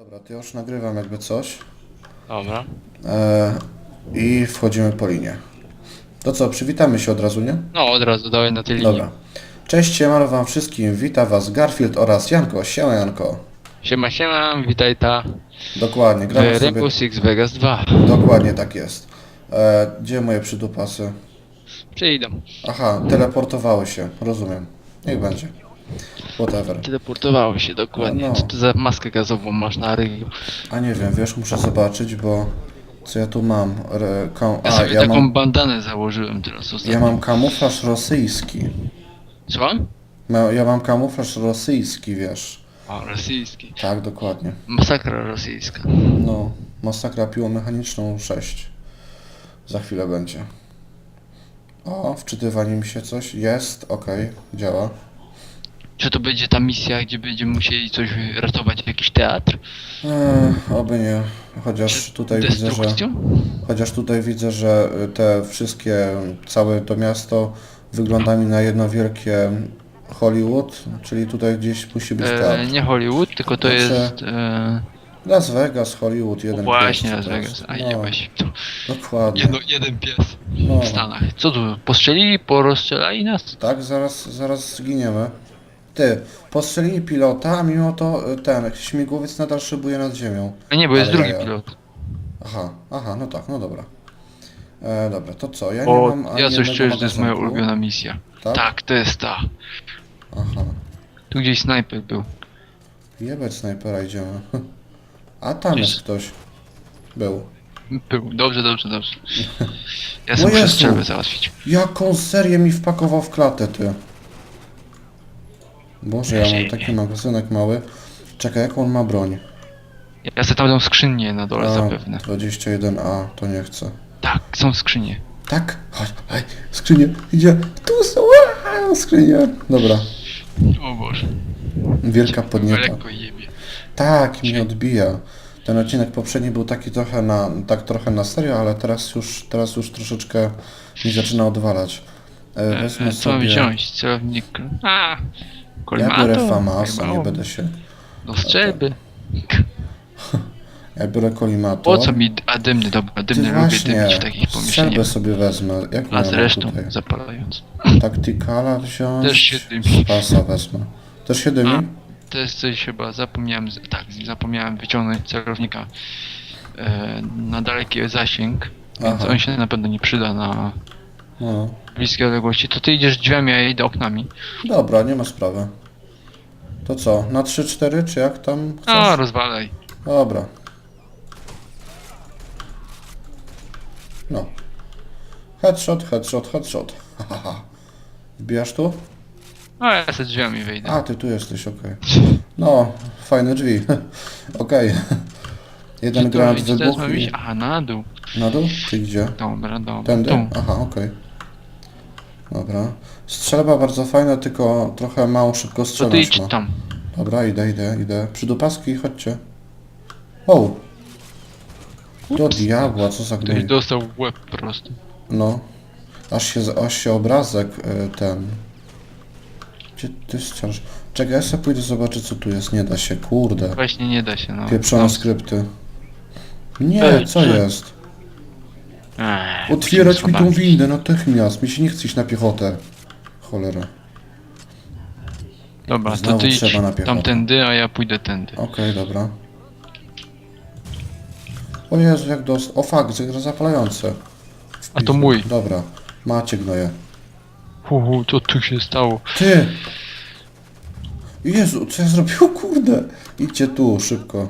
Dobra, to ja już nagrywam jakby coś. Dobra. E, I wchodzimy po linie. To co, przywitamy się od razu, nie? No od razu dałem na tej linii. Dobra. Cześć, siemano wam wszystkim. Wita was Garfield oraz Janko. Siema Janko. Siema, siema, witaj ta Dokładnie, w gramy sobie... Rainbow Six Vegas 2. Dokładnie tak jest. E, gdzie moje przydupasy? Przyjdą. Aha, teleportowały się. Rozumiem. Niech będzie. Whatever. Teleportowały się dokładnie. No. Co ty za maskę gazową masz na ryju? A nie wiem, wiesz, muszę zobaczyć, bo... Co ja tu mam? Re, kam... Ja A, sobie ja taką mam, bandanę założyłem teraz ostatnio. ja mam kamuflaż rosyjski. Słucham? Ma- Ja mam kamuflaż rosyjski, wiesz. O, rosyjski. Tak, dokładnie. Masakra rosyjska. No, masakra piłomechaniczną 6. Za chwilę będzie. O, wczytywanie mi się coś. Jest, okej, działa. Czy to będzie ta misja, gdzie będziemy musieli coś ratować, jakiś teatr? Eee, oby nie. Chociaż tutaj widzę, że... Chociaż tutaj widzę, że y, te wszystkie, całe to miasto wygląda mi na jedno wielkie Hollywood, czyli tutaj gdzieś musi być E, teatr. nie Hollywood, tylko to Znaczy, jest... E, Las Vegas, Hollywood, jeden właśnie pies, Las to Vegas. A No, nie właśnie. To Dokładnie. jedno, jeden pies No. w Stanach. Co tu? Postrzelili, porozstrzelali nas? Tak, zaraz, zaraz zginiemy. Ty, postrzelili pilota, a mimo to y, ten śmigłowiec nadal szybuje nad ziemią. A nie, bo jest Ale drugi jaja. pilot. Aha, aha, no tak, no dobra. E, dobra, to co? Ja nie O, mam ani ja coś jednego czuję, że to jest moja magazynku. ulubiona misja. Tak? Tak, to jest ta. Aha. Tu gdzieś snajper był. Jebać snajpera idziemy. A tam Gdzieś- jest ktoś. Był. Był. Dobrze, dobrze, dobrze. Ja O sobie muszę Jezu! strzelbę załatwić. Jaką serię mi wpakował w klatę, ty? Boże, ja mam taki magazynek mały. Czekaj, jaką on ma broń? Ja sobie tam dam skrzynię na dole A, zapewne. 21A, to nie chcę. Tak, są skrzynie. Tak? Chodź, chodź, skrzynie, idzie. Tu są, aaa, skrzynie. Dobra, O Boże. wielka podnieta. Lekko jebie. Tak, mnie odbija. Ten odcinek poprzedni był taki trochę na, tak trochę na serio, ale teraz już, teraz już troszeczkę mi zaczyna odwalać. E, E, wezmę e, co mam sobie... wziąć? Celownik. A! Ja Kolimator? biorę Famasa, nie będę się... Do strzelby. Ja biorę kolimator. Po co mi... A dymny, dobra, Ty dymny lubię właśnie, dymić w takich strzelbę pomieszczeniach. sobie wezmę. Jak A mam zresztą, tutaj? zapalając. Taktikala wziąć. Też się dymi. Pasa wezmę. Też się dymi? A. To jest coś chyba, zapomniałem, z- tak, zapomniałem wyciągnąć celownika e, na daleki zasięg, więc Aha. on się na pewno nie przyda na No. bliskie odległości. To ty idziesz drzwiami, a ja idę oknami. Dobra, nie ma sprawy. To co, na 3-4 czy jak tam chcesz? A, rozwalaj. Dobra. No. Headshot, headshot, headshot. Wbijasz tu? A ja sobie drzwiami wejdę. A, ty tu jesteś, okej. No, fajne drzwi. Okej. Jeden Gdzie to granat iść? Teraz wybuchł mam i... Aha, na dół. Na dół? Czy gdzie? Dobra, dobra. Tędy? Tu. Aha, okej. Dobra. Strzelba bardzo fajna, tylko trochę mało szybko To ty strzelasz idź ma. tam. Dobra, idę, idę, idę. Przydupaski, chodźcie. O! Do diabła, co za Ktoś gnój. dostał w łeb po prostu. No. Aż się, aż się obrazek y, ten... Gdzie ty strzelasz? Czekaj, ja sobie pójdę zobaczyć co tu jest. Nie da się, kurde. Właśnie nie da się, no. Pieprzone skrypty. Nie, Ej, co czy- jest? Eee, Otwierać mi tą windę natychmiast. Mi się nie chce iść na piechotę. Cholera. Dobra, to Znowu ty idź trzeba na piechotę. tamtędy, a ja pójdę tędy. Okej, dobra. O Jezu, jak dost... O fuck, zegar zapalające. A to mój. Dobra, macie gnoje. Uhu, co tu się stało? Ty! Jezu, co ja zrobił? Kurde! Idźcie tu, szybko.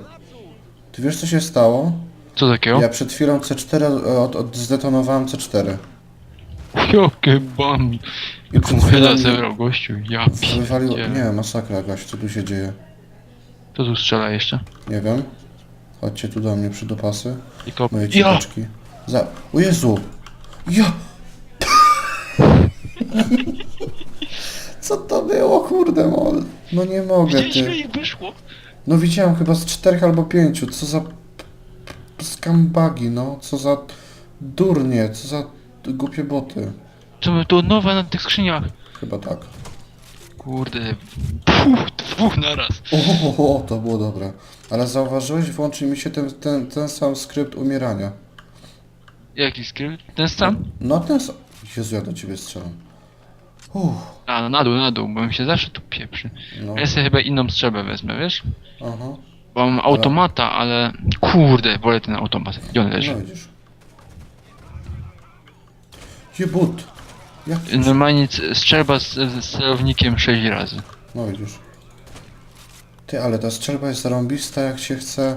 Ty wiesz co się stało? Co takiego? Ja przed chwilą C4 od, od zdetonowałem C4. Jakie bam! I przed chwilą mi zebrał gościu, ja wywalił... Nie, masakra jakaś, co tu się dzieje? Kto tu strzela jeszcze? Nie wiem. Chodźcie tu do mnie przy dopasy. Tylko... Moje Ja! Za... O Jezu! Ja! Co to było, kurde mol? No nie mogę, Widziałeś ile ty. wyszło? No widziałem chyba z czterech albo pięciu. Co za... Skambagi, no. Co za... Durnie, co za... głupie boty. To, to nowe na tych skrzyniach. Chyba tak. Kurde, dwóch, dwóch naraz. O, to było dobre. Ale zauważyłeś, włączył mi się ten, ten, ten sam skrypt umierania. Jaki skrypt? Ten sam? No ten sam. Jezu, ja do ciebie strzelam. Uff, A, no na dół, na dół, bo mi się zawsze tu pieprzy. no. Ja sobie chyba inną strzelbę wezmę, wiesz? Aha. Bo mam automata, ale... Kurde, wolę ten automat. Gdzie on leży? No widzisz. Jebut. Jak to się... Normalnie c- strzelba z, z celownikiem 6 razy. No widzisz. Ty, ale ta strzelba jest zarąbista, jak się chce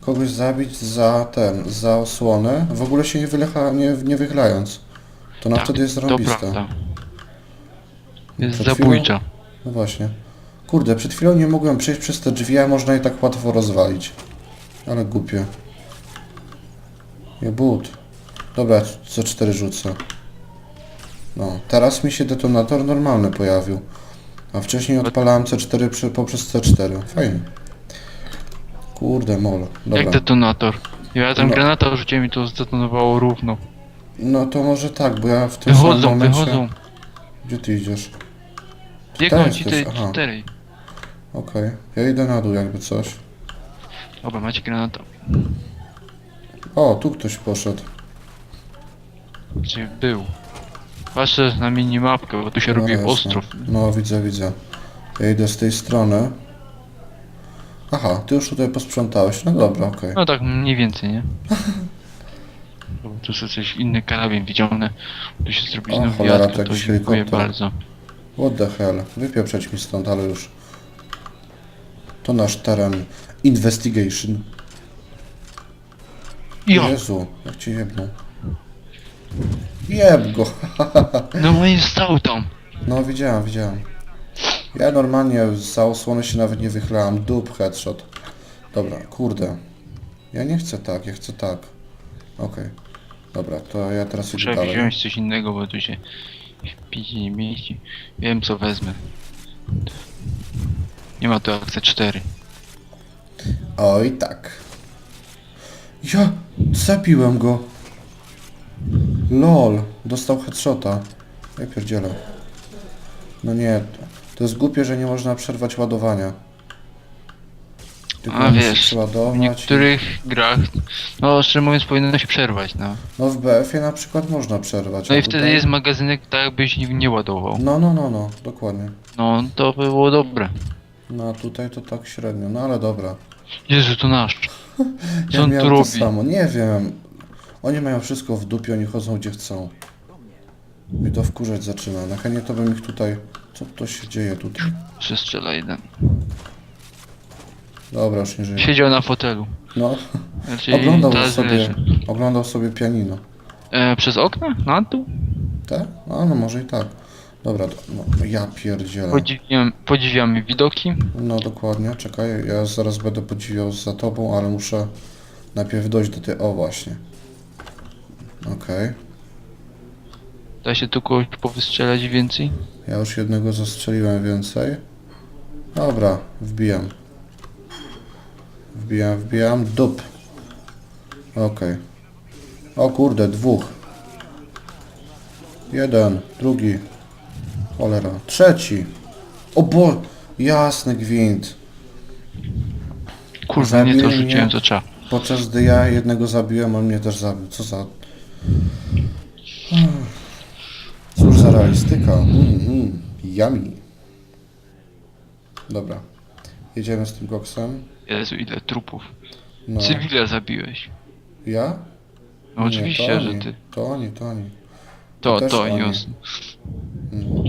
kogoś zabić za ten, za osłonę, w ogóle się nie, wylecha, nie, nie wychylając. To na wtedy jest to zarąbista. prawda. Jest Przed chwilą- zabójcza. No właśnie. Kurde, przed chwilą nie mogłem przejść przez te drzwi, a można je tak łatwo rozwalić. Ale głupie. Jebut. Dobra, co cztery rzucę. No, teraz mi się detonator normalny pojawił. A wcześniej odpalałem C4 przy, poprzez C4. Fajnie. Kurde, mol. Dobra. Jak detonator. Ja tam No. granata rzuciłem i to zdetonowało równo. No to może tak, bo ja w tym samym Wychodzą, momencie... wychodzą. Gdzie ty idziesz? Biegną ci te cztery. Okej. Ja idę na dół jakby coś. Dobra, macie granata. O, tu ktoś poszedł. Gdzie był? Patrzę na minimapkę, bo tu się robi jasne. ostrów. No, widzę, widzę. Ja idę z tej strony. Aha, ty już tutaj posprzątałeś. No dobra, okej. No tak mniej więcej, nie? Tu sobie coś inny karabin widziane. Tu się zrobi O, cholera, wiatka, to to jakiś dziękuję helikopter. bardzo. What the hell? Wypieprzeć mi stąd, ale już. To nasz teren. Investigation. Jo! Jezu, jak cię jebną. Jeb go. No moim stał tam. No, widziałem, widziałem. Ja normalnie za osłonę się nawet nie wychylałem. Dup, headshot. Dobra, kurde. Ja nie chcę tak, ja chcę tak. Okej. Dobra, to ja teraz idę Muszę dalej. wziąć coś innego, bo tu się pić nie mieści. Wiem co wezmę. Nie ma tu jak C4. Oj, tak. Ja zabiłem go. LOL, dostał headshota. Ja pierdzielę. No nie, to, jest głupie, że nie można przerwać ładowania. Tylko A musi wiesz, w przeładować niektórych grach, no szczerze mówiąc powinno się przerwać, no. No w BF-ie na przykład można przerwać. No a i wtedy tutaj- jest magazynek tak nie, nie ładował. No, no, no, no, dokładnie. No to by było dobre. No a tutaj to tak średnio, no ale dobra. Jezu, to nasz. Co Ja on tu miałem to robi? samo, nie wiem. Oni mają wszystko w dupie, oni chodzą gdzie chcą. Mi to wkurzać zaczyna. Na chętnie to bym ich tutaj... Co to się dzieje tutaj? Przestrzela jeden. Dobra, już nie żyję. Siedział na fotelu. No, Znaczy, oglądał teraz sobie, leży. oglądał sobie pianino. E, przez okno? Na dół? Tak? A no może i tak. Dobra, to, no, ja pierdzielę. Podziwiam, podziwiamy widoki. No dokładnie, czekaj, ja zaraz będę podziwiał za tobą, ale muszę najpierw dojść do tej... O właśnie. Okej. Da się tu kogoś powystrzelać więcej? Ja już jednego zastrzeliłem więcej. Dobra, wbijam. Wbijam, wbijam. Dup. Okej. O kurde, dwóch. Jeden, drugi. Cholera. Trzeci. O bo... Jasny gwint. Kurwa, nie to rzuciłem mnie. co trzeba. Podczas gdy ja jednego zabiłem, on mnie też zabił. Co za... Cóż za realistyka. Mm, mm. Yummy. Dobra. Jedziemy z tym koksem. Jezu, ile trupów. No. Cywile zabiłeś. Ja? No Nie, oczywiście, to że oni. ty. To oni, to oni. To, też to, oni. jasne. Mm.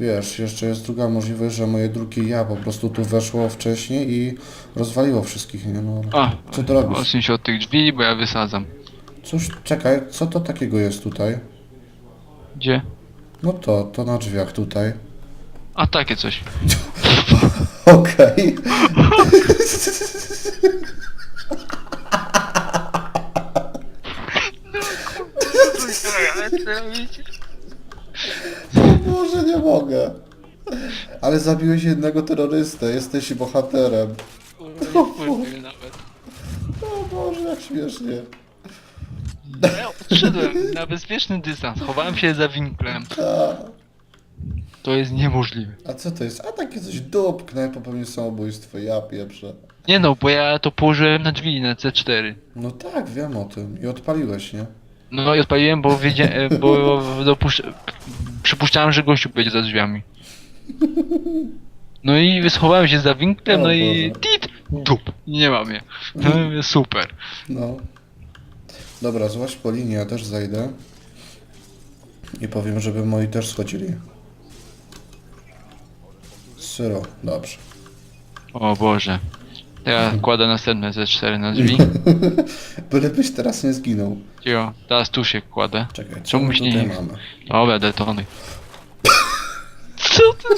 Wiesz, jeszcze jest druga możliwość, że moje drugie ja po prostu tu weszło wcześniej i rozwaliło wszystkich, nie no. A, Co ty robisz? odsuń się od tych drzwi, bo ja wysadzam. Cóż, czekaj, co to takiego jest tutaj? Gdzie? No to, to na drzwiach tutaj. A takie coś. Okej. Może nie mogę. Ale zabiłeś jednego terrorystę, jesteś bohaterem. O Boże, jak śmiesznie. Ja odszedłem na bezpieczny dystans, chowałem się za winklem. A, To jest niemożliwe. A co to jest? A takie coś dupknę, popełnię samobójstwo, ja pieprzę. Nie no, bo ja to położyłem na drzwi na C4. No tak, wiem o tym. I odpaliłeś, nie? No i odpaliłem, bo wiedzia... e, bo dopuszcz... przypuszczałem, że gościu będzie za drzwiami. No i schowałem się za winklem, no i tit, dup, nie mam je. No super. No. Dobra, złaś po linii, ja też zajdę. I powiem, żeby moi też schodzili. Syro, dobrze. O Boże. Teraz kładę następne C4 na drzwi. Bylebyś teraz nie zginął. Jo, teraz tu się kładę. Czekaj, Czemu my się tutaj nie- mamy? Dobra, detony. Co ty.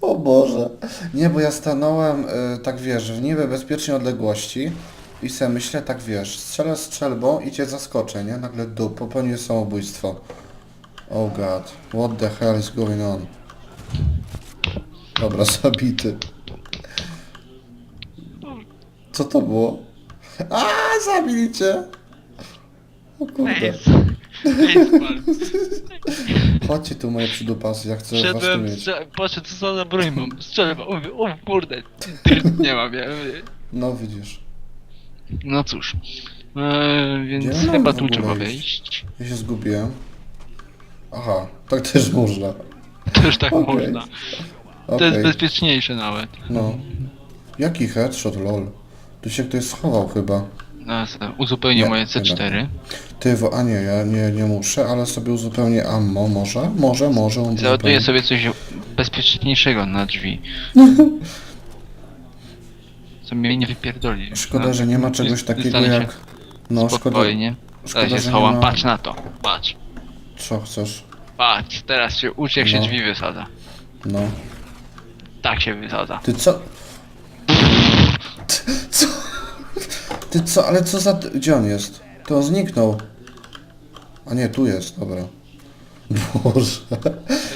O Boże. Nie, bo ja stanąłem, y, tak wiesz, w niebezpiecznej odległości i se myślę, tak wiesz, strzelę strzelbą i cię zaskoczę, nie? Nagle dup, popełnię samobójstwo. Oh god, what the hell is going on? Dobra, zabity. Co to było? A, zabili cię! O kurde. Chodźcie tu moje przydupasy, ja chcę was tu mieć. strze- patrzę co za na broń mam, strzelę, mówię, o kurde, nie mam, ja mówię, No widzisz. no cóż, eee, więc Gdzie chyba w tu ogóle trzeba wejść, Ja się zgubiłem. Aha, tak też można. też tak Okej. można, to Okej, jest bezpieczniejsze nawet, no. Jaki headshot, lol? Tu się ktoś schował chyba. no, uzupełnię Nie, moje chyba C4, Ty, wo, a nie, ja nie, nie muszę, ale sobie uzupełnię ammo, może? Może, może. załaduję sobie coś bezpieczniejszego na drzwi, co mnie nie wypierdoli. Szkoda, że nie ma czegoś takiego jak... No, szkoda, Spokojnie, szkoda, teraz się że nie schowam, ma- patrz na to, patrz, co chcesz. patrz, teraz się ucz jak się No. drzwi wysadza, No. Tak się wysadza. Ty co? Ty, co? Ty co, ale co za... Gdzie on jest? To on zniknął. A nie, tu jest, dobra. Boże.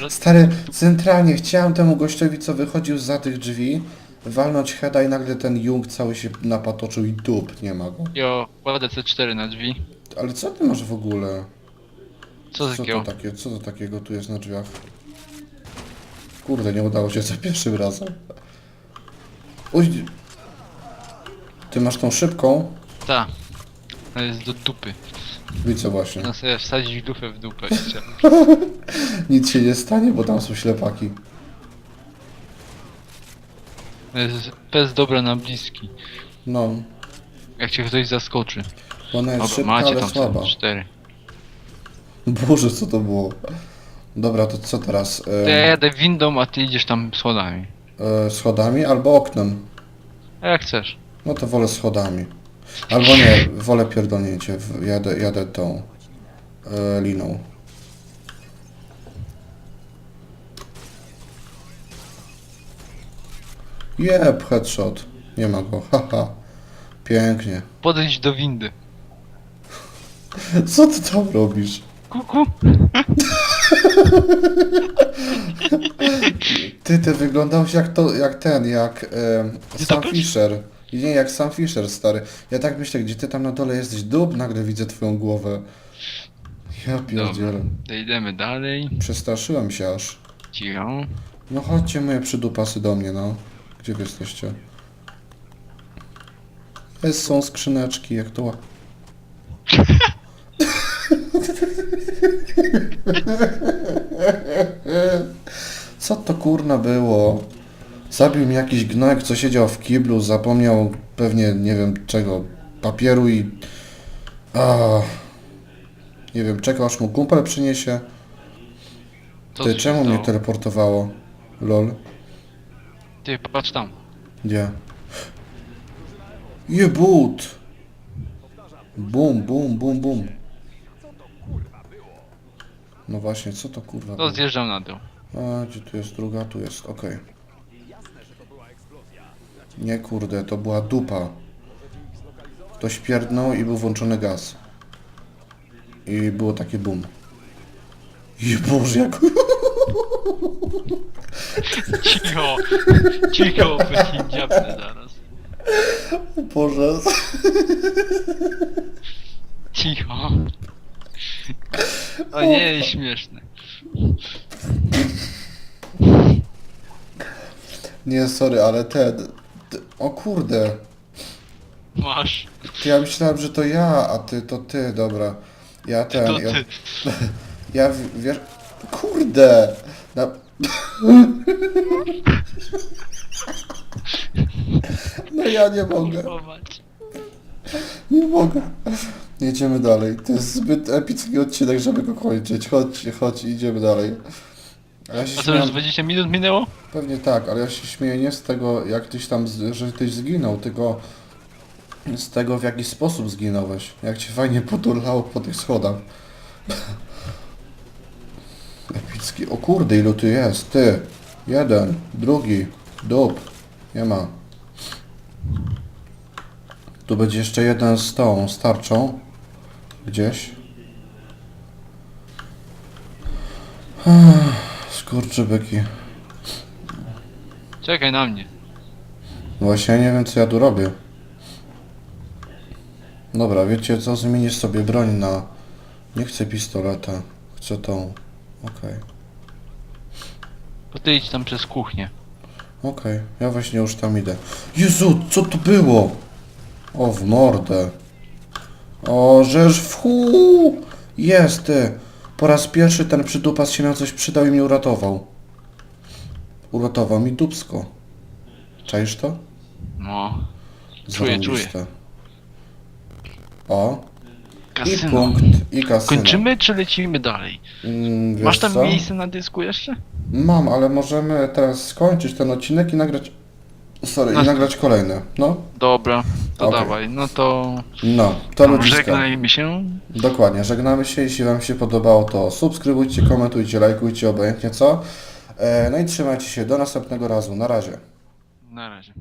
Stary, centralnie chciałem temu gościowi, co wychodził za tych drzwi, walnąć heada i nagle ten Jung cały się napatoczył i dup, nie ma go. Jo, kładę C4 na drzwi. Ale co ty masz w ogóle? Co Co takiego? to takie, co to takiego tu jest na drzwiach? Kurde, nie udało się za pierwszym razem. Uj. Ty masz tą szybką? Ta. To jest do dupy. Widzę właśnie. No sobie wsadzić dupę w dupę jeszcze. Nic się nie stanie, bo tam są ślepaki. To jest, jest dobre na bliski. No, Jak cię ktoś zaskoczy. ona jest Dobra, szybka, macie ale tam słaba. C4. Boże, co to było? Dobra, to co teraz? To ja jadę windą, a ty idziesz tam schodami. e, schodami albo oknem? A jak chcesz. No to wolę schodami. Albo nie, wolę pierdolnięcie. W- Jadę, jadę tą e, liną. Jeb, headshot. Nie ma go, haha. Pięknie. Podejdź do windy. Co ty tam robisz? Kuku. Ty, ty wyglądałeś jak to, jak ten, jak e, Sam? Fisher. Nie, jak Sam Fisher, stary. Ja tak myślę, gdzie ty tam na dole jesteś dup, nagle widzę twoją głowę. Ja pierdzielę. To idziemy dalej. Przestraszyłem się aż. Cicho. No chodźcie moje przydupasy do mnie, no. Gdzie wy jesteście? Jest, są skrzyneczki, jak to... ła- Co to kurna było? Zabił mi jakiś gnojek, co siedział w kiblu, zapomniał pewnie, nie wiem czego, papieru i... A, nie wiem, czekał aż mu kumpel przyniesie. Co Ty, się czemu mnie stało? teleportowało? Lol. Ty, patrz tam. Gdzie? Jebut! Bum, bum, bum, bum. No właśnie, co to kurwa To było? zjeżdżam na dół. A, gdzie tu jest druga? Tu jest, okej. Nie kurde, to była dupa. Ktoś pierdnął i był włączony gaz. I było takie bum. I Boże, jak... Cicho. Cicho, bo dziabnę zaraz. Boże. Cicho. O nie, śmieszne. Nie, sorry, ale ten... t- O kurde. Masz. Ty, ja myślałem, że to ja, a ty to ty, dobra. Ja ten... To ja, ty. ja w- wiesz... Kurde! Na... No ja nie mogę. Kurwa mać. Nie mogę. Jedziemy dalej. To jest zbyt epicki odcinek, żeby go kończyć. Chodź, chodź, idziemy dalej. A ja się A co, już śmiałem, 20 minut minęło? pewnie tak, ale ja się śmieję nie z tego, jak tyś tam, z- że tyś zginął, tylko z tego, w jaki sposób zginąłeś. Jak cię fajnie poturlało po tych schodach. Epicki. O kurde, ilu tu jest? Ty. Jeden, drugi, dup. Nie ma. Tu będzie jeszcze jeden z tą starczą. Gdzieś. Skurczybyki. Czekaj na mnie. Właśnie ja nie wiem co ja tu robię. Dobra, wiecie co? Zmienisz sobie broń na... Nie chcę pistoleta. Chcę tą. Okej. Bo ty idź tam przez kuchnię. Okej, ja właśnie już tam idę. Jezu, co to było? O, w mordę. O, żeż w chu! Jest, ty. Po raz pierwszy ten przydupas się na coś przydał i mnie uratował. Uratował mi dupsko. Czaisz to? No. Czuję, Zarąbiste. O, i Kasyno. punkt, i kasyno. Kończymy czy lecimy dalej? Mm, wiesz Masz tam co? miejsce na dysku jeszcze? Mam, ale możemy teraz skończyć ten odcinek i nagrać... Sorry, No. i nagrać kolejny. No, Dobra, to Okej. dawaj. No to no, to ludziska. żegnajmy się. Dokładnie, żegnamy się. Jeśli Wam się podobało, to subskrybujcie, komentujcie, lajkujcie, obojętnie co. E, no i trzymajcie się. Do następnego razu. Na razie. Na razie.